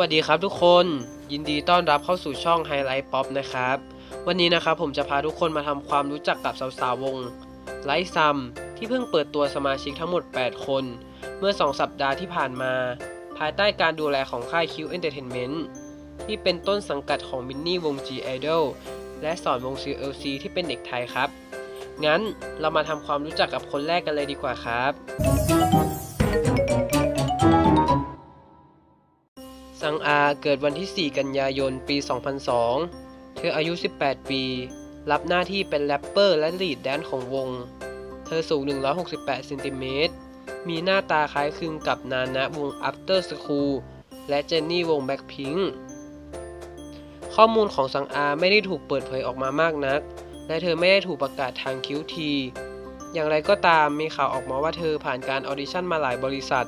วัสดีครับทุกคน ยินดีต้อนรับเข้าสู่ช่อง Highlight Pop นะครับ วันนี้นะครับผมจะพาทุกคนมาทำความรู้จักกับสาวๆวงไลท์ซัมที่เพิ่งเปิดตัวสมาชิกทั้งหมด 8 คน เมื่อ 2 สัปดาห์ที่ผ่านมา ภายใต้การดูแลของค่าย Q Entertainment ที่เป็นต้นสังกัดของมินนี่วง G Idol และสอนวง CLC ที่เป็นเด็กไทยครับ งั้นเรามาทำความรู้จักกับคนแรกกันเลยดีกว่าครับ ซังอาเกิดวันที่ 4 กันยายน ปี 2002 เธออายุ 18 ปี รับหน้าที่เป็นแรปเปอร์และลีดแดนของวง เธอสูง 168เซนติเมตร มีหน้าตาคล้ายคลึงกับนานะวง After School และเจนนี่วง Blackpink ข้อมูลของซังอาไม่ได้ถูกเปิดเผยออกมามากนัก และเธอไม่ได้ถูกประกาศทางคิวทีอย่างไรก็ตามมีข่าวออกมาว่าเธอผ่านการออดิชั่นมาหลายบริษัท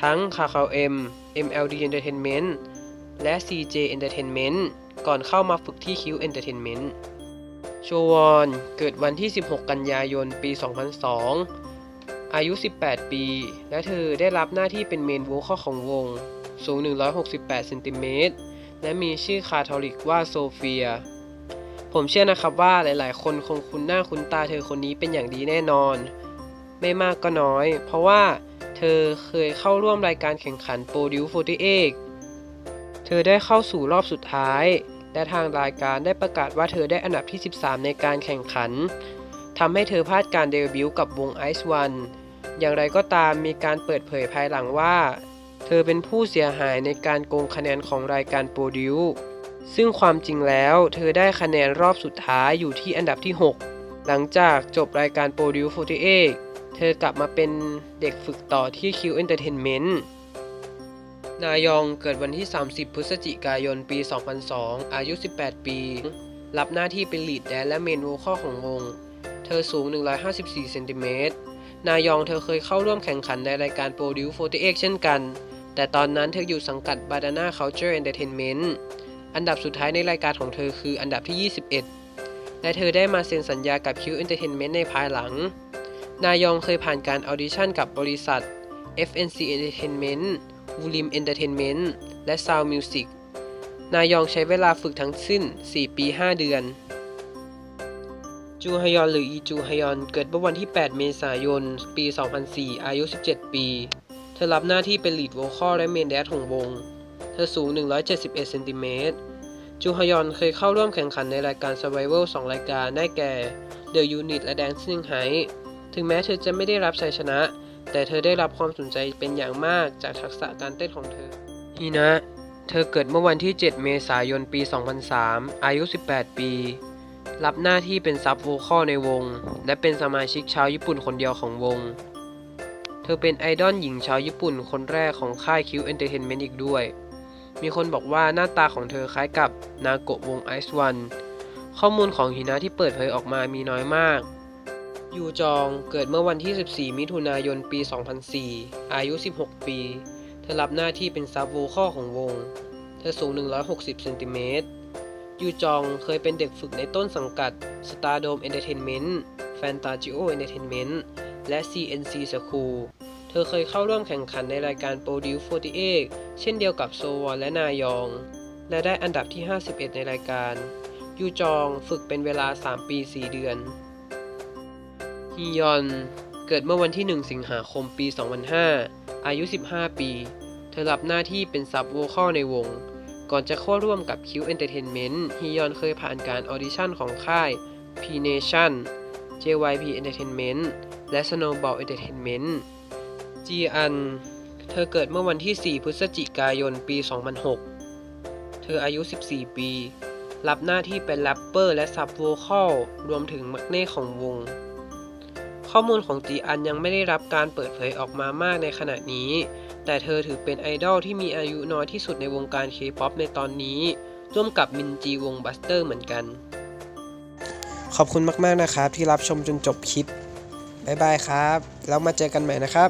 ทั้ง k a k a o M MLD Entertainment และ CJ Entertainment ก่อนเข้ามาฝึกที่ Q Entertainment โชวอนเกิดวันที่ 16 กันยายน ปี 2002 อายุ 18 ปี และเธอได้รับหน้าที่เป็นเมนโวคอลของวง สูง 168 เซนติเมตร และมีชื่อคาทอลิกว่าโซเฟีย ผมเชื่อนะครับว่าหลายๆ คนคงคุ้นหน้าคุ้นตาเธอคนนี้เป็นอย่างดีแน่นอน ไม่มากก็น้อย เพราะว่า เธอเคยเข้าร่วมรายการแข่งขัน Produce 48 เธอได้เข้าสู่รอบสุดท้าย และทางรายการได้ประกาศว่าเธอได้อันดับที่ 13 ในการแข่งขันทำให้เธอพลาดการเดบิวต์กับวง Ice One อย่างไรก็ตามมีการเปิดเผยภายหลังว่า เธอเป็นผู้เสียหายในการโกงคะแนนของรายการ Produce ซึ่งความจริงแล้วเธอได้คะแนนรอบสุดท้ายอยู่ที่อันดับที่ 6 หลังจากจบรายการ Produce 48 เธอกลับมาเป็นเด็กฝึกต่อที่ Q Entertainment นต์นายองเกิดวันที่ 30 พฤศจิกายน ปี 2002 อายุ 18 ปี รับหน้าที่เป็นลีดแดนและเมนโวคอลของวง เธอสูง 154 เซนติเมตร นายองเธอเคยเข้าร่วมแข่งขันในรายการ Produce 48 เช่นกัน แต่ตอนนั้นเธออยู่สังกัด Badana Culture Entertainment อันดับสุดท้ายในรายการของเธอคืออันดับที่ 21 และเธอได้มาเซ็นสัญญากับ Q Entertainment ในภายหลัง นายองเคยผ่านการออดิชั่นกับบริษัท FNC Entertainment w u l i m Entertainment และ Sound Music นายองใช้เวลาฝึกทั้งสิ้น 4 ปี 5 เดือน จูฮยอน หรืออีจูฮยอน เกิดเมื่อวันที่ 8 เมษายน ปี 2004 อายุ 17 ปี เธอรับหน้าที่เป็นลีดโวคอลและเมนแดนของวง เธอสูง 171 เซนติเมตร จูฮยอนเคยเข้าร่วมแข่งขันในรายการ Survival 2 รายการได้แก่ The Unit และ Dancing Heights ถึงแม้เธอจะไม่ได้รับชัยชนะ แต่เธอได้รับความสนใจเป็นอย่างมากจากทักษะการเต้นของเธอฮีนะ เธอเกิดเมื่อวันที่ 7 เมษายนปี 2003 อายุ 18 ปี รับหน้าที่เป็นซับโวคอลในวง และเป็นสมาชิกชาวญี่ปุ่นคนเดียวของวง เธอเป็นไอดอลหญิงชาวญี่ปุ่นคนแรกของค่าย Q Entertainment อีกด้วย มีคนบอกว่าหน้าตาของเธอคล้ายกับนาโกะวง Ice One ข้อมูลของฮินะที่เปิดเผยออกมามีน้อยมาก ยูจองเกิดเมื่อวันที่ 14 มิถุนายน ปี 2004 อายุ 16 ปี เธอรับหน้าที่เป็นซับโวคอลของวง เธอสูง 160 เซนติเมตร ยูจองเคยเป็นเด็กฝึกในต้นสังกัด Stardom Entertainment Fantagio Entertainment และ CNC School เธอเคยเข้าร่วมแข่งขันในรายการ Produce 48 เช่นเดียวกับโซวอนและนายอง และได้อันดับที่ 51 ในรายการ ยูจองฝึกเป็นเวลา 3 ปี 4 เดือน ฮียอน เกิดเมื่อวันที่ 1 สิงหาคมปี 2005 อายุ 15 ปี เธอรับหน้าที่เป็นซับโวคอลในวง ก่อนจะเข้าร่วมกับ Q Entertainment ฮียอนเคยผ่านการออดิชั่นของค่าย P Nation JYP Entertainment และ Snowball Entertainment จีอัน เธอเกิดเมื่อวันที่ 4 พฤศจิกายน ปี 2006 เธออายุ 14 ปี รับหน้าที่เป็นแรปเปอร์และซับโวคอลรวมถึงมักเน่ของวง ข้อมูลของจีอันยังไม่ได้รับการเปิดเผยออกมามากในขณะนี้ แต่เธอถือเป็นไอดอลที่มีอายุน้อยที่สุดในวงการเคป๊อปในตอนนี้ ร่วมกับมินจีวงบัสเตอร์เหมือนกัน ขอบคุณมาก ๆ นะครับที่รับชมจนจบคลิป บ๊ายบายครับ แล้วมาเจอกันใหม่นะครับ